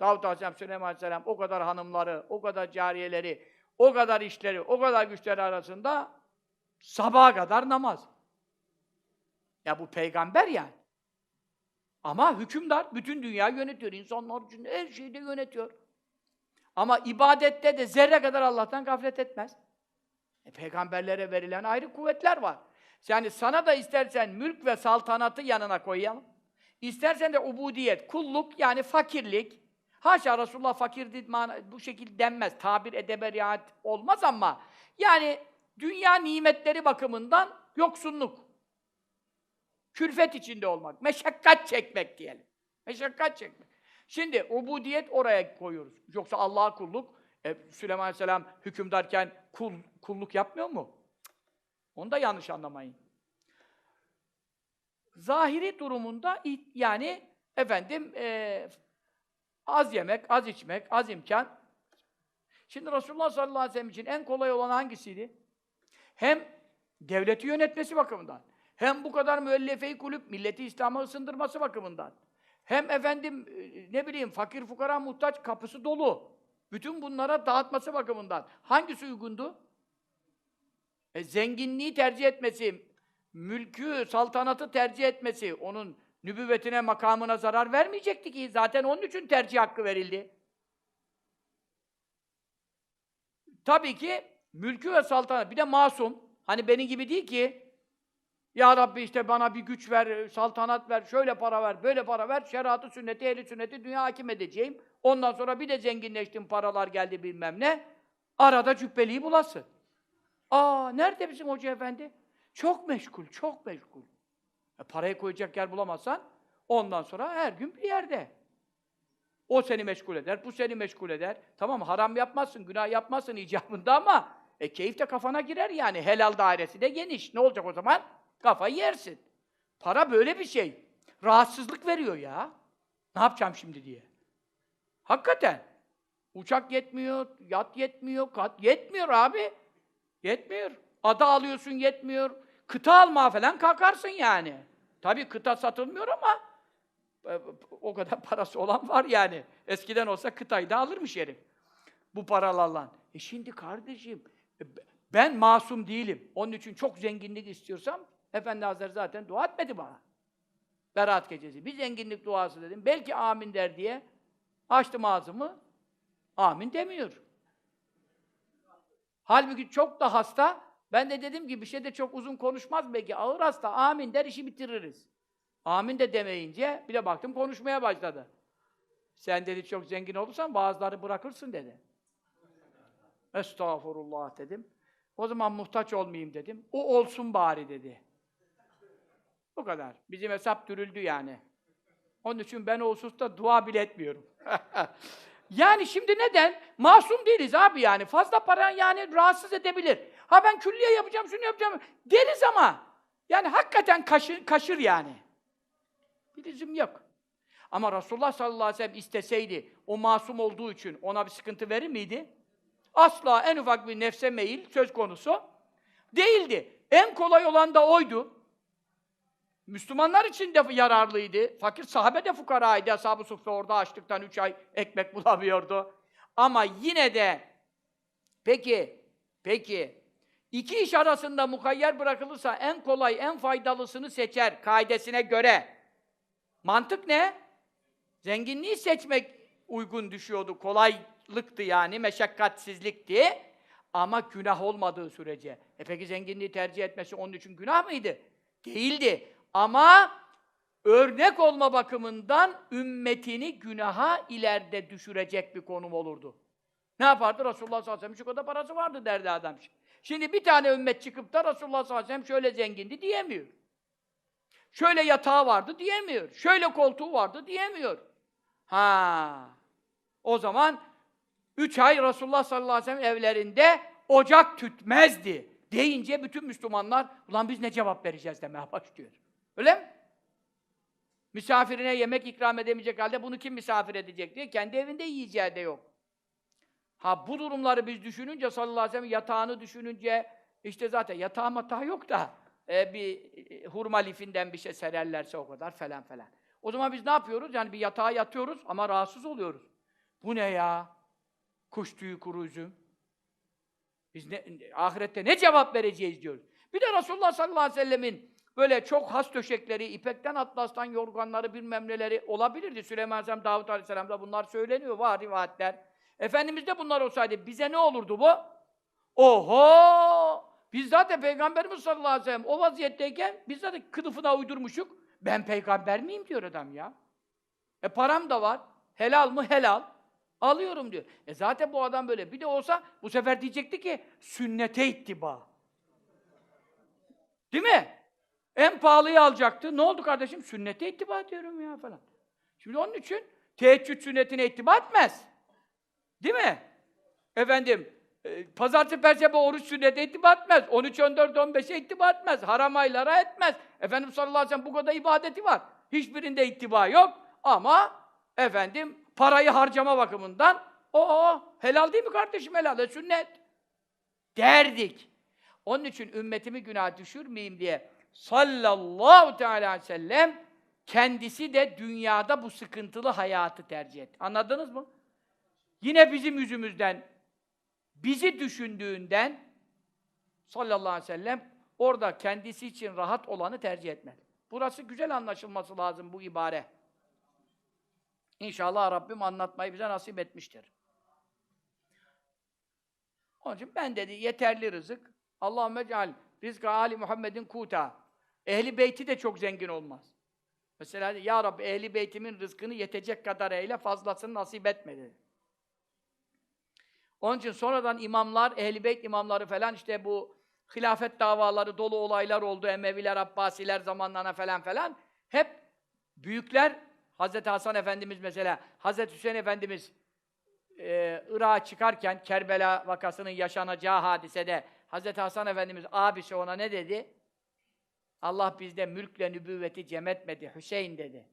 Davut Aleyhisselam, Süleyman Aleyhisselam o kadar hanımları, o kadar cariyeleri, o kadar işleri, o kadar güçleri arasında sabaha kadar namaz. Ya bu peygamber yani. Ama hükümdar, bütün dünya yönetiyor. İnsanlar için her şeyi de yönetiyor. Ama ibadette de zerre kadar Allah'tan gaflet etmez. E, peygamberlere verilen ayrı kuvvetler var. Yani sana da istersen mülk ve saltanatı yanına koyalım. İstersen de ubudiyet, kulluk yani fakirlik. Haşa Resulullah fakir bu şekilde denmez. Tabir edebe riayet olmaz ama yani dünya nimetleri bakımından yoksunluk. Külfet içinde olmak, meşakkat çekmek diyelim. Meşakkat çekmek. Şimdi ubudiyet oraya koyuyoruz. Yoksa Allah'a kulluk, e, Süleyman Aleyhisselam hükümdarken kul, kulluk yapmıyor mu? Onu da yanlış anlamayın. Zahiri durumunda yani efendim e, az yemek, az içmek, az imkan. Şimdi Resulullah sallallahu aleyhi ve sellem için en kolay olan hangisiydi? Hem devleti yönetmesi bakımından, hem bu kadar müellefe-i kulüp, milleti İslam'a ısındırması bakımından, hem efendim e, ne bileyim fakir fukara muhtaç kapısı dolu. Bütün bunlara dağıtması bakımından hangisi uygundu? E, zenginliği tercih etmesi, mülkü, saltanatı tercih etmesi, onun nübüvvetine, makamına zarar vermeyecekti ki. Zaten onun için tercih hakkı verildi. Tabii ki mülkü ve saltanat. Bir de masum. Hani benim gibi değil ki. Ya Rabbi işte bana bir güç ver, saltanat ver, şöyle para ver, böyle para ver, şeriatı, sünneti, ehli sünneti dünya hakim edeceğim. Ondan sonra bir de zenginleştim, paralar geldi bilmem ne. Arada cübbeliği bulasın. Aa, nerede bizim hoca efendi? Çok meşgul, çok meşgul. E, parayı koyacak yer bulamazsan, ondan sonra her gün bir yerde. O seni meşgul eder, bu seni meşgul eder. Tamam haram yapmazsın, günah yapmazsın icabında ama e, keyif de kafana girer yani. Helal dairesi de geniş. Ne olacak o zaman? Kafayı yersin. Para böyle bir şey. Rahatsızlık veriyor ya. Ne yapacağım şimdi diye. Hakikaten. Uçak yetmiyor, yat yetmiyor, kat yetmiyor abi. Yetmiyor. Ada alıyorsun yetmiyor. Kıta almaya falan kalkarsın yani. Tabii kıta satılmıyor ama e, o kadar parası olan var yani. Eskiden olsa kıtayı da alırmış herif. Bu paralarla. E şimdi kardeşim, e, ben masum değilim. Onun için çok zenginlik istiyorsam, Efendi Hazretleri zaten dua etmedi bana. Berat gecesi. Bir zenginlik duası dedim. Belki amin der diye açtım ağzımı. Amin demiyor. Halbuki çok da hasta. Ben de dedim ki bir şey de çok uzun konuşmaz belki. Ağır hasta. Amin der işi bitiririz. Amin de demeyince bir de baktım konuşmaya başladı. Sen dedi çok zengin olursan bazıları bırakırsın dedi. Estağfurullah dedim. O zaman muhtaç olmayayım dedim. O olsun bari dedi. Bu kadar. Bizim hesap dürüldü yani. Onun için ben o hususta dua bile etmiyorum. yani şimdi neden? Masum değiliz abi yani. Fazla para yani rahatsız edebilir. Ha ben külliye yapacağım, şunu yapacağım deriz ama yani hakikaten kaşır, kaşır yani. Bir lüzum yok. Ama Resulullah sallallahu aleyhi ve sellem isteseydi, o masum olduğu için ona bir sıkıntı verir miydi? Asla en ufak bir nefse meyil söz konusu değildi. En kolay olan da oydu. Müslümanlar için de yararlıydı. Fakir sahabe de fukaraydı. Ashab-ı Suffe orada açlıktan üç ay ekmek bulamıyordu. Ama yine de peki, peki iki iş arasında mukayyer bırakılırsa en kolay, en faydalısını seçer kaidesine göre. Mantık ne? Zenginliği seçmek uygun düşüyordu. Kolaylıktı yani, meşakkatsizlikti. Ama günah olmadığı sürece. E peki zenginliği tercih etmesi onun için günah mıydı? Değildi. Ama örnek olma bakımından ümmetini günaha ileride düşürecek bir konum olurdu. Ne yapardı? Resulullah sallallahu aleyhi ve sellem şu kadar parası vardı derdi adam. Şimdi bir tane ümmet çıkıp da Resulullah sallallahu aleyhi ve sellem şöyle zengindi diyemiyor. Şöyle yatağı vardı diyemiyor. Şöyle koltuğu vardı diyemiyor. Ha. O zaman üç ay Resulullah sallallahu aleyhi ve sellem evlerinde ocak tütmezdi deyince bütün Müslümanlar ulan biz ne cevap vereceğiz demeye başlıyor. Öyle mi? Misafirine yemek ikram edemeyecek halde bunu kim misafir edecek diye kendi evinde yiyeceği de yok. Ha bu durumları biz düşününce sallallahu aleyhi ve sellem yatağını düşününce işte zaten yatağı matağı yok da e, bir e, hurma lifinden bir şey sererlerse o kadar falan falan. O zaman biz ne yapıyoruz? Yani bir yatağa yatıyoruz ama rahatsız oluyoruz. Bu ne ya? Kuş tüyü kuru üzüm. Biz ne, ahirette ne cevap vereceğiz diyoruz. Bir de Resulullah sallallahu aleyhi ve sellemin böyle çok has döşekleri, ipekten atlastan yorganları bilmem neleri olabilirdi. Süleyman Aleyhisselam, Davut Aleyhisselam'da bunlar söyleniyor, var rivayetler. Efendimiz'de bunlar olsaydı bize ne olurdu bu? Oho! Biz zaten Peygamberimiz sallallahu aleyhi ve sellem o vaziyetteyken biz zaten kılıfına uydurmuşuk. Ben peygamber miyim diyor adam ya. E param da var. Helal mı? Helal. Alıyorum diyor. E zaten bu adam böyle. Bir de olsa bu sefer diyecekti ki sünnete ittiba. Değil mi? En pahalıyı alacaktı. Ne oldu kardeşim? Sünnete ittiba diyorum ya falan. Şimdi onun için teheccüd sünnetine ittiba etmez. Değil mi? Efendim, e, pazartesi, perşembe oruç sünnete ittiba etmez. 13, 14, 15'e ittiba etmez. Haram aylara etmez. Efendim sallallahu aleyhi ve sellem bu kadar ibadeti var. Hiçbirinde ittiba yok. Ama efendim parayı harcama bakımından o helal değil mi kardeşim helal, sünnet. Derdik. Onun için ümmetimi günah düşürmeyeyim diye sallallahu teala aleyhi ve sellem kendisi de dünyada bu sıkıntılı hayatı tercih etti. Anladınız mı? Yine bizim yüzümüzden, bizi düşündüğünden sallallahu aleyhi ve sellem orada kendisi için rahat olanı tercih etmez. Burası güzel anlaşılması lazım bu ibare. İnşallah Rabbim anlatmayı bize nasip etmiştir. Onun için ben dedi yeterli rızık. Allahümme ceal rizka Ali Muhammed'in kuta. Ehli beyti de çok zengin olmaz. Mesela ya Rabbi ehli beytimin rızkını yetecek kadar eyle fazlasını nasip etme dedi. Onun için sonradan imamlar, ehl beyt imamları falan işte bu hilafet davaları, dolu olaylar oldu. Emeviler, Abbasiler zamanlarına falan falan. Hep büyükler, Hazreti Hasan Efendimiz mesela, Hazreti Hüseyin Efendimiz e, Irak'a çıkarken Kerbela vakasının yaşanacağı hadisede Hazreti Hasan Efendimiz abisi ona ne dedi? Allah bizde mülkle nübüvveti cem etmedi. Hüseyin dedi.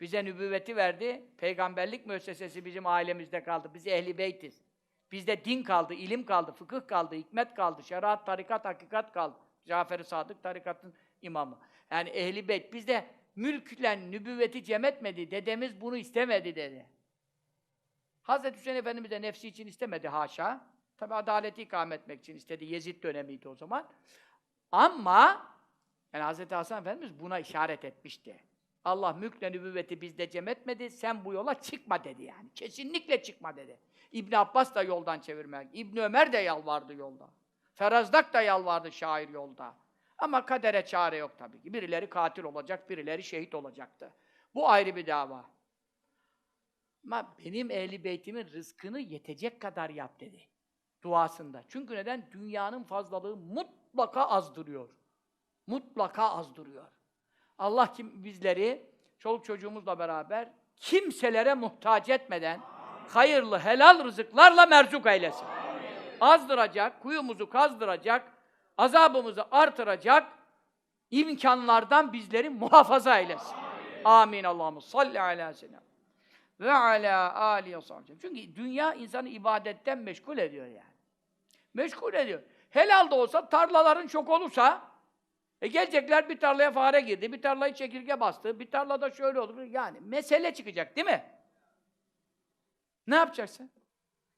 Bize nübüvveti verdi. Peygamberlik müessesesi bizim ailemizde kaldı. Biz ehli beytiz. Bizde din kaldı, ilim kaldı, fıkıh kaldı, hikmet kaldı, şeriat, tarikat, hakikat kaldı. Cafer-i Sadık tarikatın imamı. Yani ehli beyt. Bizde mülkle nübüvveti cem etmedi. Dedemiz bunu istemedi dedi. Hazreti Hüseyin Efendimiz de nefsi için istemedi haşa. Tabi adaleti ikamet etmek için istedi. Yezid dönemiydi o zaman. Ama yani Hazreti Hasan Efendimiz buna işaret etmişti. Allah mülkle nübüvveti bizde cem etmedi, sen bu yola çıkma dedi yani. Kesinlikle çıkma dedi. İbn Abbas da yoldan çevirmek, İbn Ömer de yalvardı yolda. Ferazdak da yalvardı şair yolda. Ama kadere çare yok tabii ki. Birileri katil olacak, birileri şehit olacaktı. Bu ayrı bir dava. Ama benim ehli beytimin rızkını yetecek kadar yap dedi. Duasında. Çünkü neden? Dünyanın fazlalığı mutlaka azdırıyor. Mutlaka azdırıyor. Allah kim bizleri çoluk çocuğumuzla beraber kimselere muhtaç etmeden hayırlı helal rızıklarla merzuk eylesin. Azdıracak, kuyumuzu kazdıracak, azabımızı artıracak imkanlardan bizleri muhafaza eylesin. Amin Allah'ım. Salli ala selam. Ve ala alihi ve Çünkü dünya insanı ibadetten meşgul ediyor yani. Meşgul ediyor. Helal da olsa tarlaların çok olursa e gelecekler bir tarlaya fare girdi, bir tarlayı çekirge bastı, bir tarlada şöyle oldu. Yani mesele çıkacak değil mi? Ne yapacaksın?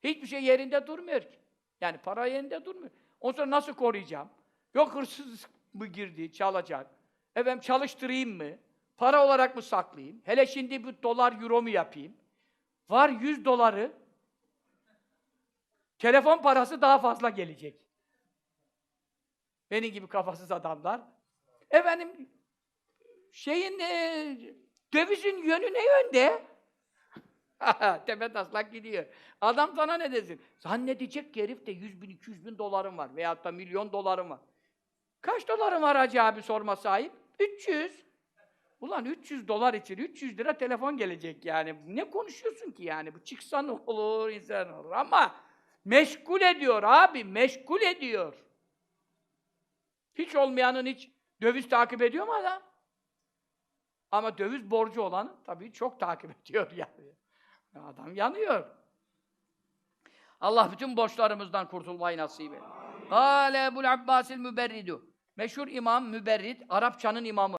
Hiçbir şey yerinde durmuyor ki. Yani para yerinde durmuyor. Ondan sonra nasıl koruyacağım? Yok hırsız mı girdi, çalacak? Efendim çalıştırayım mı? Para olarak mı saklayayım? Hele şimdi bir dolar, euro mu yapayım? Var 100 doları. Telefon parası daha fazla gelecek. Benim gibi kafasız adamlar. Efendim, şeyin, e, dövizin yönü ne yönde? Tepe taslak gidiyor. Adam sana ne desin? Zannedecek ki herif de 100 bin, 200 bin dolarım var veyahut da milyon dolarım var. Kaç dolarım var Hacı abi sorma sahip? 300. Ulan 300 dolar için 300 lira telefon gelecek yani. Ne konuşuyorsun ki yani? Bu çıksa ne olur, insan olur. Ama meşgul ediyor abi, meşgul ediyor. Hiç olmayanın hiç döviz takip ediyor mu adam? Ama döviz borcu olan tabii çok takip ediyor yani. Adam yanıyor. Allah bütün borçlarımızdan kurtulmayı nasip et. Kâle Ebul Abbasil Müberridu. Meşhur imam Müberrid, Arapçanın imamı.